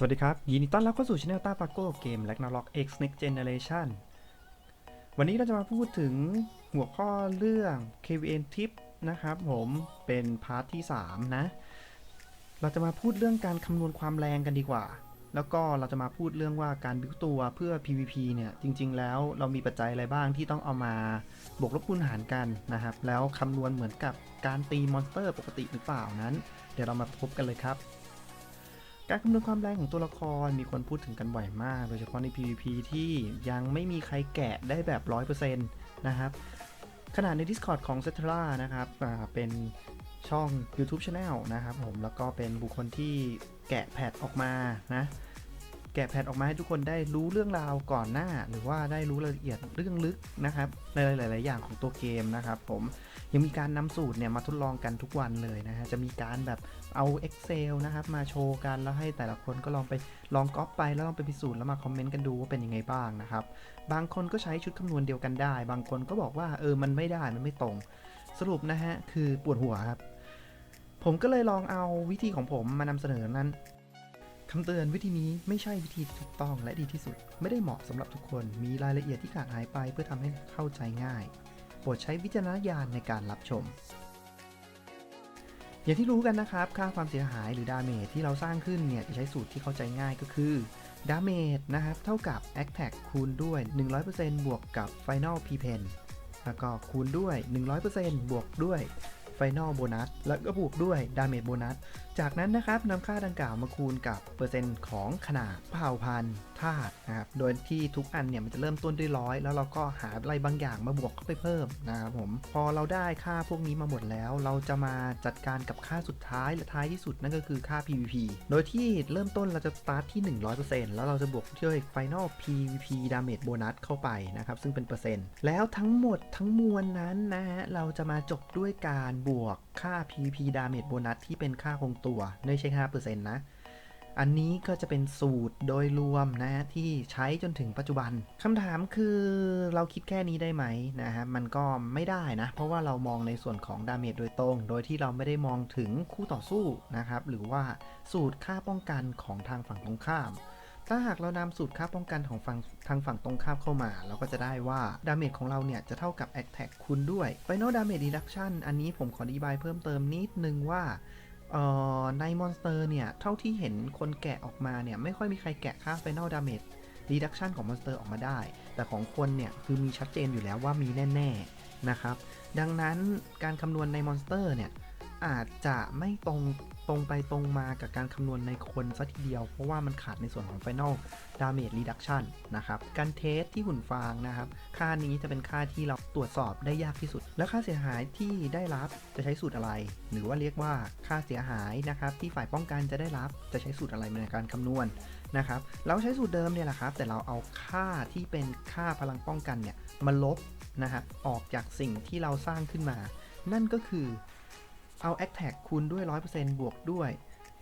สวัสดีครับ ยินดีต้อนรับเข้าสู่ช anel ต้าปาโก้เกม r a g n a r o k X Next Generation วันนี้เราจะมาพูดถึงหัวข้อเรื่อง KVN Tip นะครับผมเป็นพาร์ทที่ 3 นะ เราจะมาพูดเรื่องการคำนวณความแรงกันดีกว่า แล้วก็เราจะมาพูดเรื่องว่าการบิวตัวเพื่อ PVP เนี่ยจริง ๆ แล้วเรามีปัจจัยอะไรบ้างที่ต้องเอามาบวกลบคูณหารกันนะครับ แล้วคำนวณเหมือนกับการตีมอนสเตอร์ปกติหรือเปล่านั้น เดี๋ยวเรามาพบกันเลยครับ การคำนวณความแรงของตัวละครมีคนพูดถึงกันบ่อยมาก โดยเฉพาะใน PVP ที่ยังไม่มีใครแกะได้แบบ 100%นะครับขนาดใน Discord ของ c e t r a นะครับเป็นช่อง YouTube Channel นะครับผมแล้วก็เป็นบุคคลที่แกะแพทออกมานะ แกะแพทออกมาให้ทุกคนได้รู้เรื่องราวก่อนหน้า หรือว่าได้รู้รายละเอียดเรื่องลึกนะครับในหลาย ๆ อย่างของตัวเกมนะครับผมยังมีการนำสูตรเนี่ยมาทดลองกันทุกวันเลยนะฮะจะมีการแบบเอา Excel นะครับมาโชว์กันแล้วให้แต่ละคนก็ลองไปลองก๊อปไปแล้วลองไปพิสูจน์แล้วมาคอมเมนต์กันดูว่าเป็นยังไงบ้างนะครับบางคนก็ใช้ชุดคำนวณเดียวกันได้ บางคนก็บอกว่าเออมันไม่ได้มันไม่ตรง สรุปนะฮะคือปวดหัวครับผมก็เลยลองเอาวิธีของผมมานำเสนอนั้น คำเตือนวิธีนี้ไม่ใช่วิธีที่ถูกต้องและดีที่สุด ไม่ได้เหมาะสำหรับทุกคน มีรายละเอียดที่ขาดหายไปเพื่อทำให้เข้าใจง่าย โปรดใช้วิจารณญาณในการรับชม อย่างที่รู้กันนะครับ ค่าความเสียหายหรือดาเมจที่เราสร้างขึ้นเนี่ยจะใช้สูตรที่เข้าใจง่ายก็คือดาเมจนะครับเท่ากับ a t t a c คูณด้วย 100%บวกกับ Final P Pen แล้วก็คูณด้วย 100%บวกด้วย Final Bonus แล้วก็บวกด้วย Damage Bonus จากนั้นนะครับนำค่าดังกล่าวมาคูณกับเปอร์เซ็นต์ของขนาดเผ่าพันธุ์ธาตุนะครับ โดยที่ทุกอันเนี่ยมันจะเริ่มต้นด้วยร้อยแล้วเราก็หาอะไรบางอย่างมาบวกเข้าไปเพิ่มนะครับผม พอเราได้ค่าพวกนี้มาหมดแล้ว เราจะมาจัดการกับค่าสุดท้ายและท้ายที่สุดนั่นก็คือค่า PVP โดยที่เริ่มต้นเราจะสตาร์ทที่ 100%แล้วเราจะบวกด้วย Final PVP Damage Bonus เข้าไปนะครับ ซึ่งเป็นเปอร์เซ็นต์ แล้วทั้งหมดทั้งมวลนั้นนะฮะเราจะมาจบด้วยการบวกค่า PVP Damage Bonus ที่เป็นค่าคงตัวไม่ใช่ค่าเปอร์เซ็นต์นะ อันนี้ก็จะเป็นสูตรโดยรวมนะฮะที่ใช้จนถึงปัจจุบันคำถามคือเราคิดแค่นี้ได้ไหมนะฮะมันก็ไม่ได้นะ เพราะว่าเรามองในส่วนของดาเมจโดยตรง โดยที่เราไม่ได้มองถึงคู่ต่อสู้นะครับ หรือว่าสูตรค่าป้องกันของทางฝั่งตรงข้าม ถ้าหากเรานำสูตรค่าป้องกันของฝั่งทางฝั่งตรงข้ามเข้ามา เราก็จะได้ว่าดาเมจของเราเนี่ยจะเท่ากับ Attack คูณด้วย Final Damage Reduction อันนี้ผมขออธิบายเพิ่มเติมนิดนึงว่าในมอนสเตอร์เนี่ย เท่าที่เห็นคนแกะออกมาเนี่ย ไม่ค่อยมีใครแกะค่า Final Damage Reduction ของมอนสเตอร์ออกมาได้ แต่ของคนเนี่ย คือมีชัดเจนอยู่แล้วว่ามีแน่ๆนะครับ ดังนั้นการคำนวณในมอนสเตอร์เนี่ย อาจจะไม่ตรง ตรงไปตรงมากับการคำนวณในคนซะทีเดียว เพราะว่ามันขาดในส่วนของ Final Damage Reduction นะครับ การเทสที่หุ่นฟางนะครับ ค่านี้จะเป็นค่าที่เราตรวจสอบได้ยากที่สุด แล้วค่าเสียหายที่ได้รับจะใช้สูตรอะไร หรือว่าเรียกว่าค่าเสียหายนะครับ ที่ฝ่ายป้องกันจะได้รับจะใช้สูตรอะไรในการคำนวณนะครับ เราใช้สูตรเดิมเนี่ยแหละครับ แต่เราเอาค่าที่เป็นค่าพลังป้องกันเนี่ยมาลบนะครับออกจากสิ่งที่เราสร้างขึ้นมา นั่นก็คือ เอา Attack คูณด้วย 100%บวกด้วย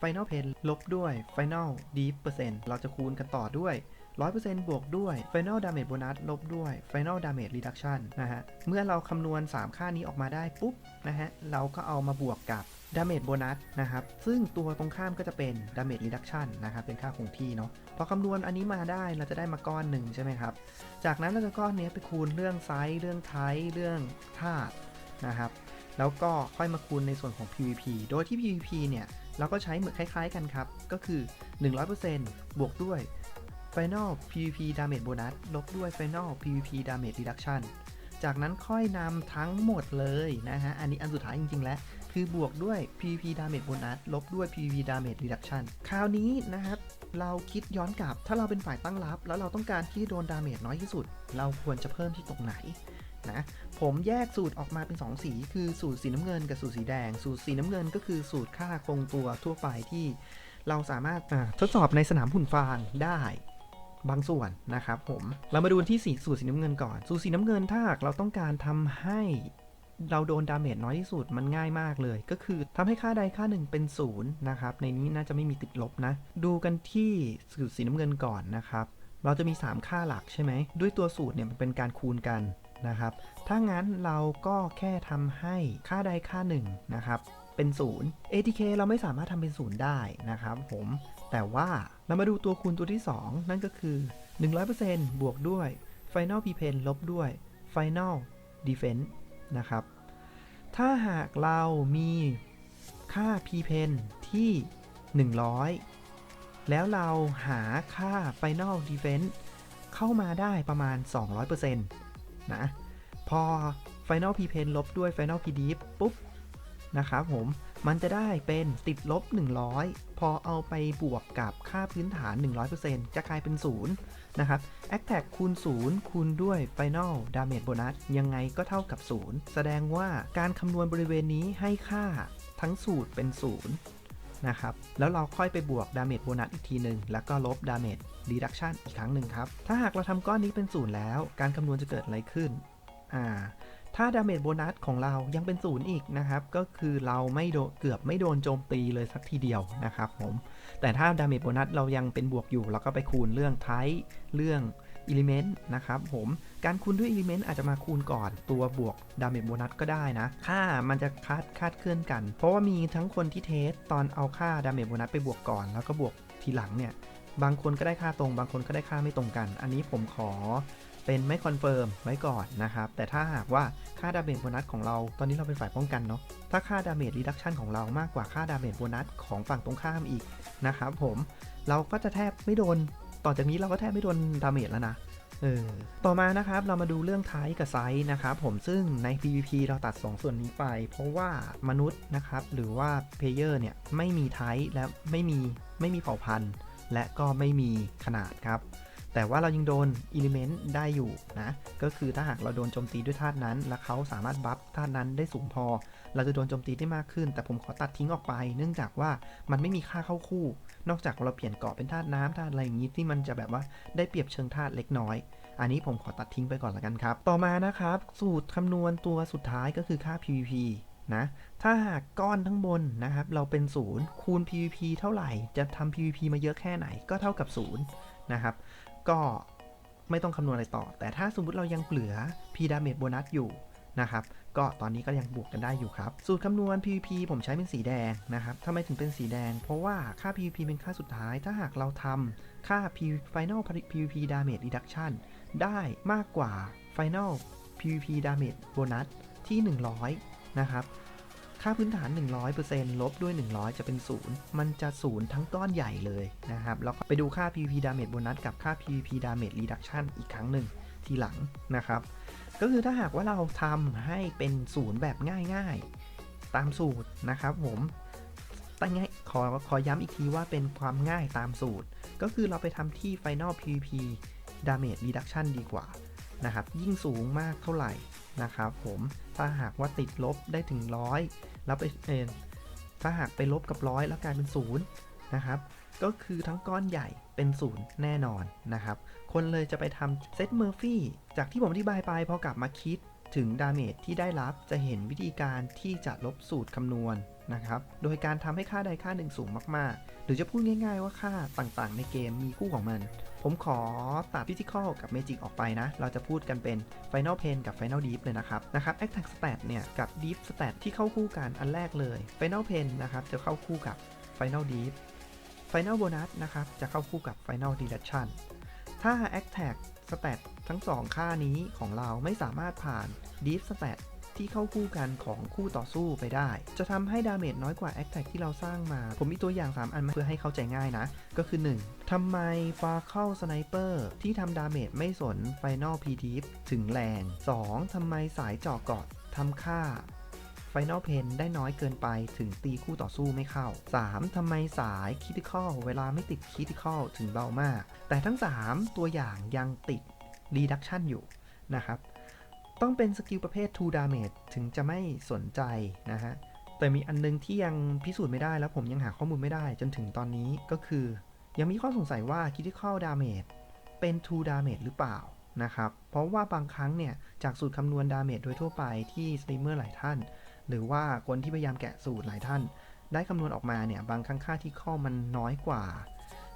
Final Pen ลบด้วย Final Deep เปอร์เซ็นต์เราจะคูณกันต่อด้วย 100%บวกด้วย Final Damage Bonus ลบด้วย Final Damage Reduction นะฮะ เมื่อเราคำนวณ 3 ค่านี้ออกมาได้ปุ๊บนะฮะ เราก็เอามาบวกกับ Damage Bonus นะครับ ซึ่งตัวตรงข้ามก็จะเป็น Damage Reduction นะครับ เป็นค่าคงที่เนาะ พอคำนวณอันนี้มาได้เราจะได้มาก้อนหนึ่งใช่ไหมครับ จากนั้นเราจะก้อนนี้ไปคูณเรื่องไซส์ เรื่องไทป์เรื่องธาตุนะครับ แล้วก็ค่อยมาคูณในส่วนของ PVP โดยที่ PVP เนี่ยเราก็ใช้เหมือนคล้ายๆกันครับ ก็คือ 100%บวกด้วย Final PVP Damage Bonus ลบด้วย Final PVP Damage Reduction จากนั้นค่อยนำทั้งหมดเลยนะฮะ อันนี้อันสุดท้ายจริงๆ แล้ว คือบวกด้วย PVP Damage Bonus ลบด้วย PVP Damage Reduction คราวนี้นะครับ เราคิดย้อนกลับ ถ้าเราเป็นฝ่ายตั้งรับ แล้วเราต้องการที่โดนดาเมจน้อยที่สุด เราควรจะเพิ่มที่ตรงไหน นะ ผมแยกสูตรออกมาเป็น 2 สี คือสูตรสีน้ำเงินกับสูตรสีแดง สูตรสีน้ำเงินก็คือสูตรค่าคงตัวทั่วไปที่เราสามารถทดสอบในสนามหุ่นฟางได้บางส่วนนะครับผม เรามาดูที่สีสูตรสีน้ำเงินก่อน สูตรสีน้ำเงินถ้าหากเราต้องการทำให้เราโดนดาเมจน้อยที่สุดมันง่ายมากเลย ก็คือทำให้ค่าใดค่าหนึ่งเป็นศูนย์นะครับ ในนี้น่าจะไม่มีติดลบนะ ดูกันที่สูตรสีน้ำเงินก่อนนะครับ เราจะมี 3 ค่าหลักใช่ไหม ด้วยตัวสูตรเนี่ยมันเป็นการคูณกัน นะครับ ถ้างั้นเราก็แค่ทำให้ค่าใดค่าหนึ่งนะครับ เป็นศูนย์ ATK เราไม่สามารถทำเป็นศูนย์ได้นะครับผม แต่ว่าเรามาดูตัวคูณตัวที่ 2 นั่นก็คือ 100%บวกด้วย Final p p e n ลบด้วย Final Defense นะครับ ถ้าหากเรามีค่า p p e n ที่ 100 แล้วเราหาค่า Final Defense เข้ามาได้ประมาณ 200% นะ พอ Final p p e n ลบด้วย Final p d f ปุ๊บนะครับผม มันจะได้เป็นติดลบ 100 พอเอาไปบวกกับค่าพื้นฐาน 100%จะกลายเป็น 0 นะครับ a t t a c คูณ 0 คูณด้วย Final Damage Bonus ยังไงก็เท่ากับ 0 แสดงว่าการคำนวณบริเวณนี้ให้ค่าทั้งสูตรเป็น 0 นะครับ แล้วเราค่อยไปบวก Damage Bonus อีกทีหนึ่งแล้วก็ลบ Damage Reduction อีกครั้งหนึ่งครับ ถ้าหากเราทำก้อนนี้เป็น0แล้ว การคำนวณจะเกิดอะไรขึ้น อ่า ถ้าดาเมจโบนัสของเรายังเป็นศูนย์อีกนะครับ ก็คือเราไม่โดนเกือบไม่โดนโจมตีเลยสักทีเดียวนะครับผม แต่ถ้าดาเมจโบนัสเรายังเป็นบวกอยู่ เราก็ไปคูณเรื่องไทเรื่อง อิเลเมนต์นะครับผมการคูณด้วยอิเลเมนต์อาจจะมาคูณก่อนตัวบวกดาเมจโบนัสก็ได้นะ ค่ามันจะคาดคาดเคลื่อนกัน เพราะว่ามีทั้งคนที่เทสตอนเอาค่าดาเมจโบนัสไปบวกก่อน แล้วก็บวกทีหลังเนี่ย บางคนก็ได้ค่าตรง บางคนก็ได้ค่าไม่ตรงกัน อันนี้ผมขอเป็นไม่คอนเฟิร์มไว้ก่อนนะครับ แต่ถ้าหากว่าค่าดาเมจโบนัสของเรา ตอนนี้เราเป็นฝ่ายป้องกันเนาะ ถ้าค่าดาเมจรีดักชันของเรามากกว่าค่าดาเมจโบนัสของฝั่งตรงข้ามอีกนะครับผม เราก็จะแทบไม่โดน ต่อจากนี้เราก็แทบไม่โดนดาเมจแล้วนะเออต่อมานะครับเรามาดูเรื่องไทป์กับไซส์นะครับผมซึ่งใน PVP เราตัด 2 ส่วนนี้ไป เพราะว่ามนุษย์นะครับหรือว่าเพลเยอร์เนี่ยไม่มีไทป์และไม่มีไม่มีเผ่าพันธุ์และก็ไม่มีขนาดครับ แต่ว่าเรายังโดนอิเลเมนต์ได้อยู่นะ ก็คือถ้าหากเราโดนโจมตีด้วยธาตุนั้น และเขาสามารถบัฟธาตุนั้นได้สูงพอ เราจะโดนโจมตีได้มากขึ้น แต่ผมขอตัดทิ้งออกไป เนื่องจากว่ามันไม่มีค่าเข้าคู่ นอกจากเราเปลี่ยนเกาะเป็นธาตุน้ำธาตุอะไรอย่างนี้ที่มันจะแบบว่าได้เปรียบเชิงธาตุเล็กน้อย อันนี้ผมขอตัดทิ้งไปก่อนละกันครับ ต่อมานะครับ สูตรคำนวณตัวสุดท้ายก็คือค่า PVP นะถ้าหากก้อนทั้งบนนะครับเราเป็นศูนย์คูณ PVP เท่าไหร่ จะทำ PVP มาเยอะแค่ไหนก็เท่ากับศูนย์นะครับ ก็ไม่ต้องคำนวณอะไรต่อ แต่ถ้าสมมุติเรายังเหลือ P damage bonus อยู่นะครับ ก็ตอนนี้ก็ยังบวกกันได้อยู่ครับ สูตรคำนวณ PVP ผมใช้เป็นสีแดงนะครับทำไมถึงเป็นสีแดง เพราะว่าค่า PVP เป็นค่าสุดท้าย ถ้าหากเราทำค่า P final PVP damage reduction ได้มากกว่า final PVP damage bonus ที่ 100 นะครับ ค่าพื้นฐาน 100%ลบด้วย 100 จะเป็น 0 มันจะ 0 ทั้งก้อนใหญ่เลยนะครับ แล้วก็ไปดูค่า PVP damage bonus กับค่า PVP damage reduction อีกครั้งหนึ่งทีหลังนะครับ ก็คือถ้าหากว่าเราทำให้เป็น 0 แบบง่ายๆ ตามสูตรนะครับผมตั้งง่ายขอขอย้ำอีกทีว่าเป็นความง่ายตามสูตร ก็คือเราไปทำที่ final PVP damage reduction ดีกว่านะครับยิ่งสูงมากเท่าไหร่นะครับผมถ้าหากว่าติดลบได้ถึงร้อย แล้วไปเออถ้าหากไปลบกับร้อยแล้วกลายเป็นศูนย์นะครับ ก็คือทั้งก้อนใหญ่เป็นศูนย์แน่นอนนะครับ คนเลยจะไปทำเซตเมอร์ฟี่จากที่ผมอธิบายไปพอกลับมาคิดถึงดาเมจที่ได้รับจะเห็นวิธีการที่จะลบสูตรคำนวณ นะครับ โดยการทำให้ค่าใดค่าหนึ่งสูงมากๆ หรือจะพูดง่ายๆว่าค่าต่างๆ ในเกมมีคู่ของมัน ผมขอตัด Physical กับ Magic ออกไปนะ เราจะพูดกันเป็น Final Pain กับ Final Deep เลยนะครับ นะครับ Attack Stat เนี่ย กับ Deep Stat ที่เข้าคู่กันอันแรกเลย Final Pain นะครับ จะเข้าคู่กับ Final Deep Final Bonus นะครับ จะเข้าคู่กับ Final Reduction ถ้า Attack Stat ทั้ง 2 ค่านี้ของเราไม่สามารถผ่าน Deep Stat ที่เข้าคู่กันของคู่ต่อสู้ไปได้ จะทำให้ดาเมจน้อยกว่า a t t a c ที่เราสร้างมา ผมมีตัวอย่าง 3 อันมาเพื่อให้เข้าใจง่ายนะ ก็คือ 1. ทำไมฟาเข้าสไนเปอร์ที่ทำดาเมจไม่สน Final p d ถึงแรง 2. ทำไมสายเจาะเกาะทำค่า Final Pain ได้น้อยเกินไปถึงตีคู่ต่อสู้ไม่เข้า 3. ทำไมสาย Critical เวลาไม่ติด Critical ถึงเบามาก แต่ทั้ง 3 ตัวอย่างยังติด Reduction อยู่นะครับ ต้องเป็นสกิลประเภท2 damage ถึงจะไม่สนใจนะฮะ แต่มีอันนึงที่ยังพิสูจน์ไม่ได้แล้วผมยังหาข้อมูลไม่ได้จนถึงตอนนี้ก็คือ ยังมีข้อสงสัยว่า critical damage เป็น2 damage หรือเปล่านะครับ เพราะว่าบางครั้งเนี่ย จากสูตรคำนวณ damage โดยทั่วไปที่สตรีมเมอร์หลายท่าน หรือว่าคนที่พยายามแกะสูตรหลายท่าน ได้คำนวณออกมาเนี่ย บางครั้งค่าที่ข้อมันน้อยกว่า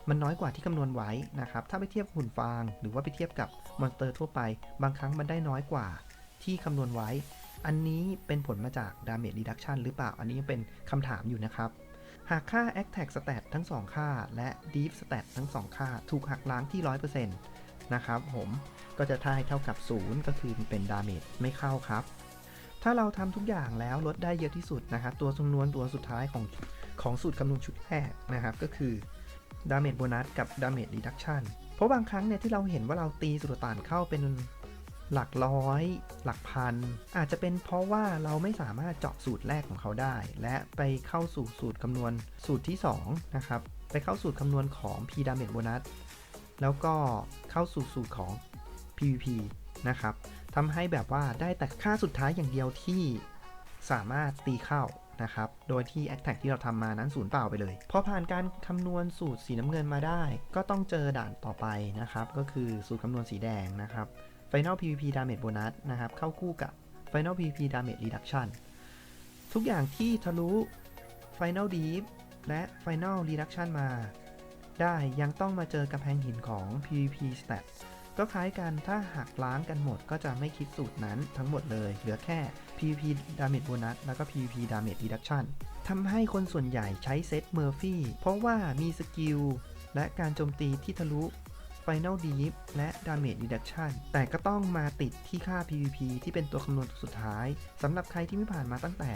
มันน้อยกว่าที่คำนวณไว้นะครับ ถ้าไปเทียบหุ่นฟาง หรือว่าไปเทียบกับมอนสเตอร์ทั่วไป บางครั้งมันได้น้อยกว่า ที่คำนวณไว้ อันนี้เป็นผลมาจาก damage reduction หรือเปล่า อันนี้ยังเป็นคำถามอยู่นะครับ หากค่า attack stat ทั้ง 2 ค่า และ deep stat ทั้ง 2 ค่า ถูกหักล้างที่ 100%นะครับผมก็จะได้เท่ากับ 0 ก็คือเป็น damage ไม่เข้าครับ ถ้าเราทำทุกอย่างแล้วลดได้เยอะที่สุดนะครับ ตัวจำนวนตัวสุดท้ายของของสูตรคำนวณชุดแรกนะครับ ก็คือ damage bonus กับ damage reduction เพราะบางครั้งเนี่ยที่เราเห็นว่าเราตีสุลต่านเข้าเป็น หลักร้อย หลักพัน อาจจะเป็นเพราะว่าเราไม่สามารถเจาะสูตรแรกของเขาได้ และไปเข้าสู่สูตรคำนวณสูตรที่2นะครับไปเข้าสูตรคำนวณของ p damage bonus แล้วก็เข้าสู่สูตรของ PVP นะครับทำให้แบบว่าได้แต่ค่าสุดท้ายอย่างเดียวที่สามารถตีเข้านะครับ โดยที่ Attack ที่เราทำมานั้นสูญเปล่าไปเลย พอผ่านการคำนวณสูตรสีน้ำเงินมาได้ ก็ต้องเจอด่านต่อไปนะครับ ก็คือสูตรคำนวณสีแดงนะครับ Final PVP Damage Bonus นะครับ เข้าคู่กับ Final PVP Damage Reduction ทุกอย่างที่ทะลุ Final Deep และ Final Reduction มา ได้ยังต้องมาเจอกำแพงหินของ PVP Stat ก็คล้ายกันถ้าหักล้างกันหมดก็จะไม่คิดสูตรนั้นทั้งหมดเลย เหลือแค่ PVP Damage Bonus แล้วก็ PVP Damage Reduction ทำให้คนส่วนใหญ่ใช้เซต Murphy เพราะว่ามีสกิลและการโจมตีที่ทะลุ Final Deep และ Damage Reduction แต่ก็ต้องมาติดที่ค่า PVP ที่เป็นตัวคำนวณสุดท้ายสำหรับใครที่ไม่ผ่านมาตั้งแต่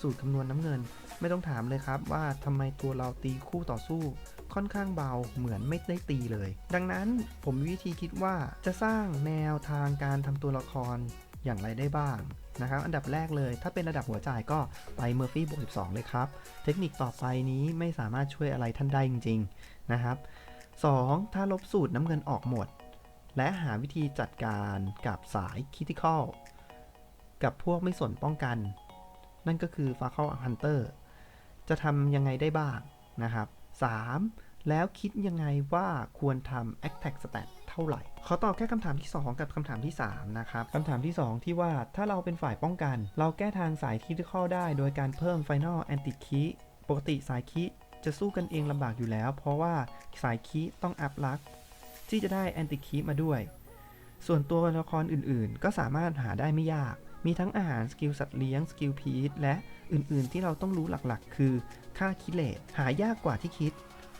สูตรคำนวณน้ำเงิน ไม่ต้องถามเลยครับว่าทำไมตัวเราตีคู่ต่อสู้ ค่อนข้างเบาเหมือนไม่ได้ตีเลย ดังนั้นผมมีวิธีคิดว่าจะสร้างแนวทางการทำตัวละครอย่างไรได้บ้างนะครับ อันดับแรกเลยถ้าเป็นระดับหัวจ่ายก็ไป Murphy บวก12 เลยครับ เทคนิคต่อไปนี้ไม่สามารถช่วยอะไรท่านได้จริง ๆ นะครับ 2. ถ้าลบสูตรน้ำเงินออกหมด และหาวิธีจัดการกับสาย Critical กับพวกไม่สนป้องกัน นั่นก็คือ f a c a l Hunter จะทำยังไงได้บ้างนะครับ 3. แล้วคิดยังไงว่าควรทำ Attack Stat เท่าไหร่ขอตอบแค่คำถามที่ 2 กับคำถามที่ 3 นะครับคำถามที่ 2 ที่ว่าถ้าเราเป็นฝ่ายป้องกัน เราแก้ทางสาย Critical ได้ โดยการเพิ่ม Final Anti Key ปกติสายคี จะสู้กันเองลำบากอยู่แล้ว เพราะว่าสายคีต้องอัพลักที่จะได้แอนติคีมาด้วย ส่วนตัวละครอื่นๆ ก็สามารถหาได้ไม่ยาก มีทั้งอาหารสกิลสัตว์เลี้ยงสกิลพีทและอื่นๆ ที่เราต้องรู้หลักๆ คือค่าคิเลตหายากกว่าที่คิด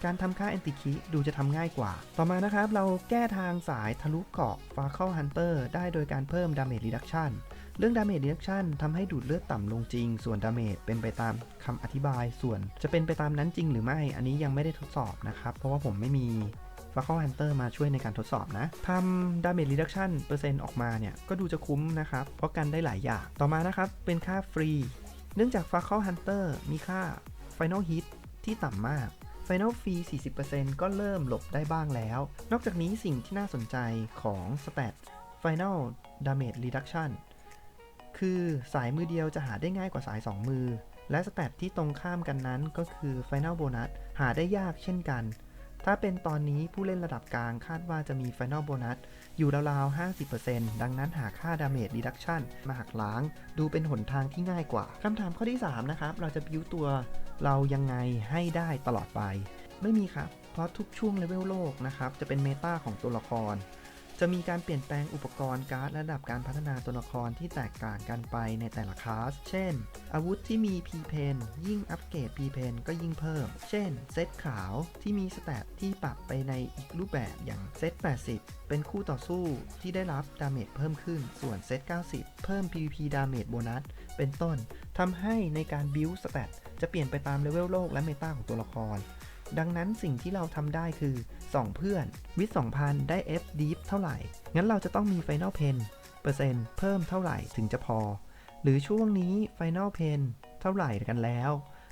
การทำค่าแอนติคิดูจะทำง่ายกว่า ต่อมานะครับ เราแก้ทางสายทะลุเกาะฟาเคิลฮันเตอร์ได้โดยการเพิ่ม Damage Reduction เรื่ เรื่อง Damage Reduction ทำให้ดูดเลือดต่ำลงจริง ส่วน Damage เป็นไปตามคำอธิบาย ส่วนจะเป็นไปตามนั้นจริงหรือไม่ อันนี้ยังไม่ได้ทดสอบนะครับ เพราะว่าผมไม่มี f a c a l Hunter มาช่วยในการทดสอบนะทำ Damage Reduction เปอร์เซ็นต์ออกมาเนี่ย ก็ดูจะคุ้มนะครับ เพราะกันได้หลายอย่าง ต่อมานะครับ เป็นค่าฟรี เนื่องจาก f a c a l Hunter มีค่า Final Hit ที่ต่ำมาก Final Fee 40%ก็เริ่มหลบได้บ้างแล้ว นอกจากนี้สิ่งที่น่าสนใจของ Stat Final Damage Reduction คือสายมือเดียวจะหาได้ง่ายกว่าสาย 2 มือ และสแตทที่ตรงข้ามกันนั้นก็คือ Final Bonus หาได้ยากเช่นกัน ถ้าเป็นตอนนี้ผู้เล่นระดับกลางคาดว่าจะมี Final Bonus อยู่ราวๆ 50%ดังนั้นหาค่า Damage Reduction มาหักล้าง ดูเป็นหนทางที่ง่ายกว่าคำถามข้อที่ 3 นะครับ เราจะบิวตัวเรายังไงให้ได้ตลอดไป ไม่มีครับ เพราะทุกช่วงเลเวลโลกนะครับจะเป็นเมตาของตัวละคร จะมีการเปลี่ยนแปลงอุปกรณ์การ์ดและระดับการพัฒนาตัวละครที่แตกต่างกันไปในแต่ละคลาส เช่น อาวุธที่มี P Pen ยิ่งอัปเกรด P Pen ก็ยิ่งเพิ่ม เช่น เซตขาวที่มีสแตทที่ปรับไปในอีกรูปแบบอย่างเซต 80 เป็นคู่ต่อสู้ที่ได้รับดาเมจเพิ่มขึ้น ส่วนเซต 90 เพิ่ม PVP ดาเมจโบนัส เป็นต้น ทำให้ในการบิวสแตทจะเปลี่ยนไปตามเลเวลโลกและเมตาของตัวละคร ดังนั้นสิ่งที่เราทำได้คือ 2 เพื่อนวิท2,000 ได้ F Deep เท่าไหร่ งั้นเราจะต้องมี Final Pen เปอร์เซ็นต์เพิ่มเท่าไหร่ถึงจะพอ หรือช่วงนี้ Final Pen เท่าไหร่กันแล้ว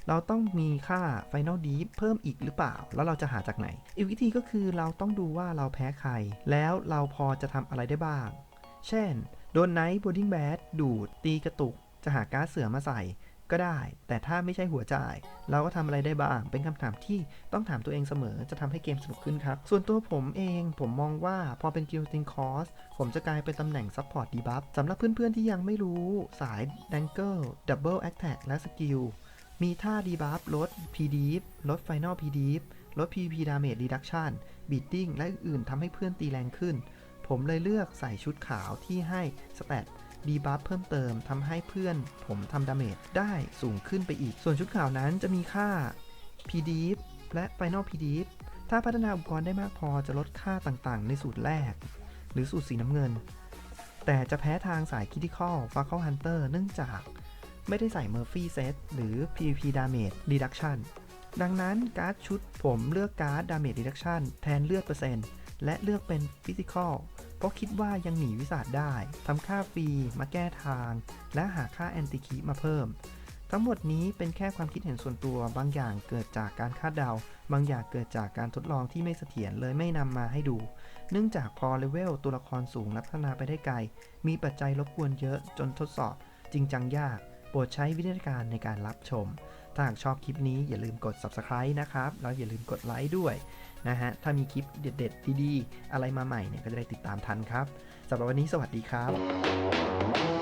เราต้องมีค่า Final Deep เพิ่มอีกหรือเปล่า แล้วเราจะหาจากไหน อีกวิธีก็คือเราต้องดูว่าเราแพ้ใคร แล้วเราพอจะทำอะไรได้บ้าง เช่น โดนไนท์บ o ดิ้งแบดดูด ตีกระตุก จะหาการ์ดเสือมาใส่ ก็ได้ แต่ถ้าไม่ใช่หัวจ่าย เราก็ทำอะไรได้บ้าง เป็นคำถามที่ต้องถามตัวเองเสมอ จะทำให้เกมสนุกขึ้นครับ ส่วนตัวผมเอง ผมมองว่าพอเป็นกิลติงคอสผมจะกลายเป็นตำแหน่งซัพพอร์ตดีบัฟสำหรับเพื่อนๆที่ยังไม่รู้สายดังเกิลดับเบิลแอคแท็กและสกิลมีท่าดีบัฟลด p d ลด Final p d ลด PVP Damage Reduction Beating และอื่นๆทำให้เพื่อนตีแรงขึ้น ผมเลยเลือกใส่ชุดขาวที่ให้สแตท ดีบัฟเพิ่มเติมทำให้เพื่อนผมทำดาเมจได้สูงขึ้นไปอีก ส่วนชุดขาวนั้นจะมีค่า p d f และ Final p d f ถ้าพัฒนาอุปกรณ์ได้มากพอจะลดค่าต่างๆ ในสูตรแรก หรือสูตรสีน้ำเงิน แต่จะแพ้ทางสาย Critical f a c a l Hunter เนื่องจากไม่ได้ใส่ Murphy Set หรือ PVP Damage Reduction ดังนั้นการ์ดชุดผมเลือกการ์ด Damage Reduction แทนเลือดเปอร์เซ็นต์และเลือกเป็น Physical เพราะคิดว่ายังหนีวิสาดได้ทำค่าฟรีมาแก้ทาง และหาค่าแอนติคีมาเพิ่ม ทั้งหมดนี้เป็นแค่ความคิดเห็นส่วนตัวบางอย่างเกิดจากการคาดเดา บางอย่างเกิดจากการทดลองที่ไม่เสถียรเลยไม่นำมาให้ดู เนื่องจากพอเลเวลตัวละครสูงและพัฒนาไปได้ไกล มีปัจจัยรบกวนเยอะจนทดสอบ จริงจังยากโปรดใช้วิจารณญาณในการรับชม ถ้าหากชอบคลิปนี้อย่าลืมกด subscribe นะครับ แล้วอย่าลืมกดไลค์ด้วย นะฮะ ถ้ามีคลิปเด็ดๆดีๆอะไรมาใหม่เนี่ยก็จะได้ติดตามทันครับสำหรับวันนี้สวัสดีครับ